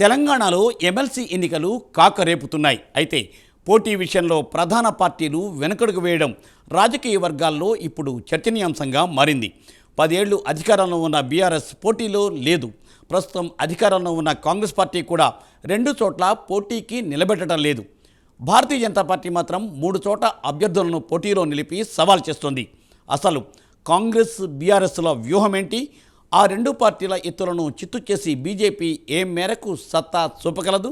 తెలంగాణలో ఎమ్మెల్సీ ఎన్నికలు కాకరేపుతున్నాయి. అయితే పోటీ విషయంలో ప్రధాన పార్టీలు వెనుకడుగు వేయడం రాజకీయ వర్గాల్లో ఇప్పుడు చర్చనీయాంశంగా మారింది. పదేళ్ళు అధికారంలో ఉన్న బీఆర్ఎస్ పోటీలో లేదు. ప్రస్తుతం అధికారంలో ఉన్న కాంగ్రెస్ పార్టీ కూడా రెండు చోట్ల పోటీకి నిలబెట్టడం లేదు. భారతీయ జనతా పార్టీ మాత్రం మూడు చోట అభ్యర్థులను పోటీలో నిలిపి సవాల్ చేస్తోంది. అసలు కాంగ్రెస్ బీఆర్ఎస్ల వ్యూహం ఏంటి ఆ రెండు పార్టీల ఎత్తులను చిత్తు చేసి బీజేపీ ఏ మేరకు సత్తా చూపగలదు?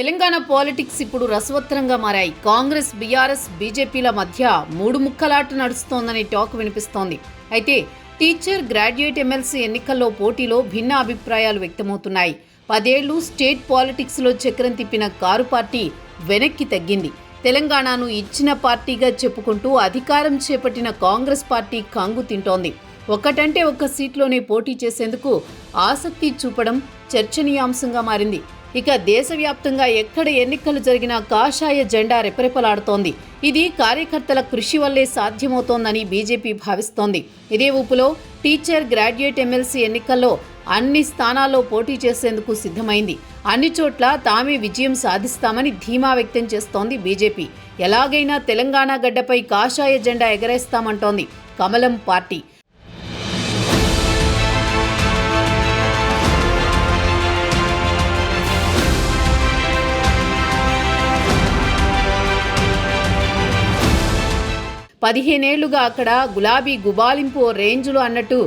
తెలంగాణ పాలిటిక్స్ ఇప్పుడు రసవత్తరంగా మారాయి. కాంగ్రెస్ బీఆర్ఎస్ బీజేపీల మధ్య మూడు ముక్కలాట నడుస్తోందనే టాక్ వినిపిస్తోంది. అయితే టీచర్ గ్రాడ్యుయేట్ ఎమ్మెల్సీ ఎన్నికల్లో పోటీలో భిన్న అభిప్రాయాలు వ్యక్తమవుతున్నాయి. పదేళ్ళు స్టేట్ పాలిటిక్స్లో చక్రం తిప్పిన కారు పార్టీ వెనక్కి తగ్గింది. తెలంగాణను ఇచ్చిన పార్టీగా చెప్పుకుంటూ అధికారం చేపట్టిన కాంగ్రెస్ పార్టీ కంగు తింటోంది. ఒక్కటంటే ఒక్క సీట్లోనే పోటీ చేసేందుకు ఆసక్తి చూపడం చర్చనీయాంశంగా మారింది. ఇక దేశవ్యాప్తంగా ఎక్కడ ఎన్నికలు జరిగినా కాషాయ జెండా రెపరెపలాడుతోంది. ఇది కార్యకర్తల కృషి వల్లే సాధ్యమవుతోందని బీజేపీ భావిస్తోంది. ఇదే ఊపులో టీచర్ గ్రాడ్యుయేట్ ఎమ్మెల్సీ ఎన్నికల్లో అన్ని స్థానాల్లో పోటీ చేసేందుకు సిద్ధమైంది. అన్ని చోట్ల తామే విజయం సాధిస్తామని ధీమా వ్యక్తం చేస్తోంది బీజేపీ. ఎలాగైనా తెలంగాణ గడ్డపై కాషాయ జెండా ఎగరేస్తామంటోంది కమలం పార్టీ. పదిహేనేళ్ళుగా అక్కడ గులాబీ గుబాలింపు రేంజ్లు రేంజ్లో అన్నట్టు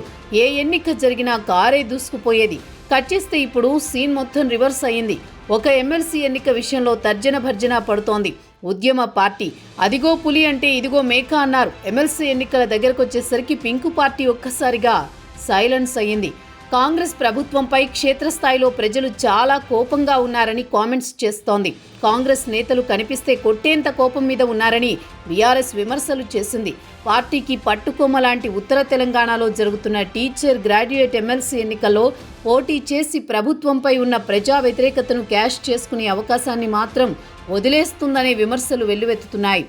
ఏ ఎన్నిక జరిగినా కారే దూసుకుపోయేది. కట్ చేస్తే ఇప్పుడు సీన్ మొత్తం రివర్స్ అయింది ఒక ఎమ్మెల్సీ ఎన్నిక విషయంలో తర్జన భర్జన పడుతోంది. ఉద్యమ పార్టీ. అదిగో పులి అంటే ఇదిగో మేక అన్నారు. ఎమ్మెల్సీ ఎన్నికల దగ్గరకు వచ్చేసరికి పింకు పార్టీ ఒక్కసారిగా సైలెన్స్ అయ్యింది. కాంగ్రెస్ ప్రభుత్వంపై క్షేత్రస్థాయిలో ప్రజలు చాలా కోపంగా ఉన్నారని కామెంట్స్ చేస్తోంది. కాంగ్రెస్ నేతలు కనిపిస్తే కొట్టేంత కోపం మీద ఉన్నారని బీఆర్ఎస్ విమర్శలు చేసింది. పార్టీకి పట్టుకొమ్మ లాంటి ఉత్తర తెలంగాణలో జరుగుతున్న టీచర్ గ్రాడ్యుయేట్ ఎమ్మెల్సీ ఎన్నికల్లో పోటీ చేసి ప్రభుత్వంపై ఉన్న ప్రజా వ్యతిరేకతను క్యాష్ చేసుకునే అవకాశాన్ని మాత్రం వదిలేస్తుందనే విమర్శలు వెల్లువెత్తుతున్నాయి.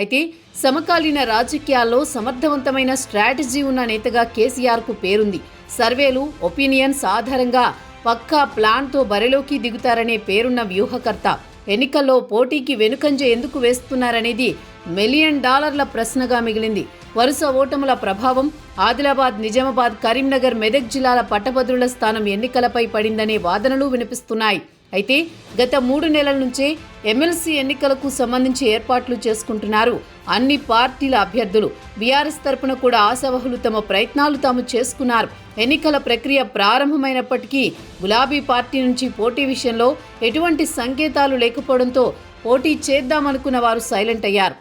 అయితే సమకాలీన రాజకీయాల్లో సమర్థవంతమైన స్ట్రాటజీ ఉన్న నేతగా కేసీఆర్కు పేరుంది. సర్వేలు ఒపీనియన్స్ ఆధారంగా పక్కా ప్లాన్తో బరిలోకి దిగుతారనే పేరున్న వ్యూహకర్త. ఎన్నికల్లో పోటీకి వెనుకంజ ఎందుకు వేస్తున్నారనేది మిలియన్ డాలర్ల ప్రశ్నగా మిగిలింది. వరుస ఓటముల ప్రభావం ఆదిలాబాద్ నిజామాబాద్ కరీంనగర్ మెదక్ జిల్లాల పట్టభద్రుల స్థానం ఎన్నికలపై పడిందనే వాదనలు వినిపిస్తున్నాయి. అయితే గత మూడు నెలల నుంచే ఎమ్మెల్సీ ఎన్నికలకు సంబంధించి ఏర్పాట్లు చేసుకుంటున్నారు. అన్ని పార్టీల అభ్యర్థులు బీఆర్ఎస్ తరపున కూడా ఆశావహులు తమ ప్రయత్నాలు తాము చేసుకున్నారు. ఎన్నికల ప్రక్రియ ప్రారంభమైనప్పటికీ గులాబీ పార్టీ నుంచి పోటీ విషయంలో ఎటువంటి సంకేతాలు లేకపోవడంతో పోటీ చేద్దామనుకున్న వారు సైలెంట్ అయ్యారు.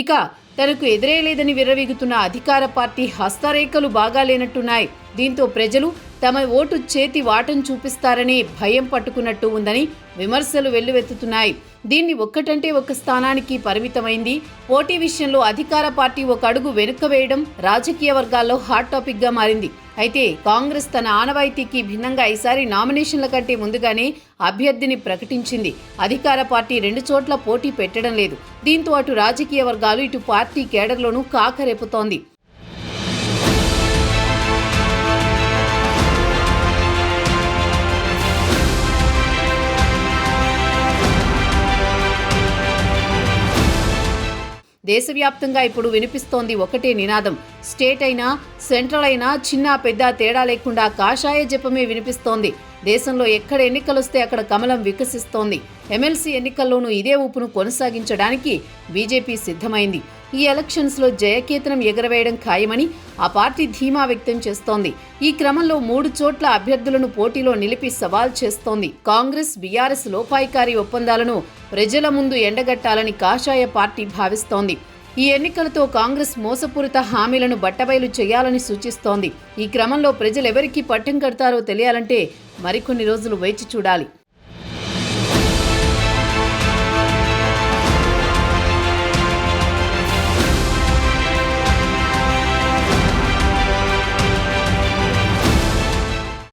ఇక తనకు ఎదురేలేదని విర్రవీగుతున్న అధికార పార్టీ హస్తరేఖలు బాగాలేనట్టున్నాయి. దీంతో ప్రజలు తమ ఓటు చేతి వాటం చూపిస్తారని భయం పట్టుకున్నట్టు ఉందని విమర్శలు వెల్లువెత్తుతున్నాయి. దీన్ని ఒక్కటంటే ఒక స్థానానికి పరిమితమైంది. పోటీ విషయంలో అధికార పార్టీ ఒక అడుగు వెనుక వేయడం రాజకీయ వర్గాల్లో హాట్ టాపిక్గా మారింది. అయితే కాంగ్రెస్ తన ఆనవాయితీకి భిన్నంగా ఈసారి నామినేషన్ల కంటే ముందుగానే అభ్యర్థిని ప్రకటించింది. అధికార పార్టీ రెండు చోట్ల పోటీ పెట్టడం లేదు. దీంతో అటు రాజకీయ వర్గాలు ఇటు పార్టీ కేడర్లోనూ కాకరేపుతోంది. దేశవ్యాప్తంగా ఇప్పుడు వినిపిస్తోంది ఒకటే నినాదం. స్టేట్ అయినా సెంట్రల్ అయినా చిన్న పెద్ద తేడా లేకుండా కాషాయ జపమే వినిపిస్తోంది. దేశంలో ఎక్కడ ఎన్నికలొస్తే అక్కడ కమలం వికసిస్తోంది. ఎమ్మెల్సీ ఎన్నికల్లోనూ ఇదే ఊపును కొనసాగించడానికి బీజేపీ సిద్ధమైంది. ఈ ఎలక్షన్స్లో జయకేతనం ఎగరవేయడం ఖాయమని ఆ పార్టీ ధీమా వ్యక్తం చేస్తోంది. ఈ క్రమంలో మూడు చోట్ల అభ్యర్థులను పోటీలో నిలిపి సవాల్ చేస్తోంది. కాంగ్రెస్ బీఆర్ఎస్ లోపాయికారి ఒప్పందాలను ప్రజల ముందు ఎండగట్టాలని కాషాయ పార్టీ భావిస్తోంది. ఈ ఎన్నికలతో కాంగ్రెస్ మోసపూరిత హామీలను బట్టబయలు చేయాలని సూచిస్తోంది. ఈ క్రమంలో ప్రజలెవరికి పట్టం కడతారో తెలియాలంటే మరికొన్ని రోజులు వేచి చూడాలి.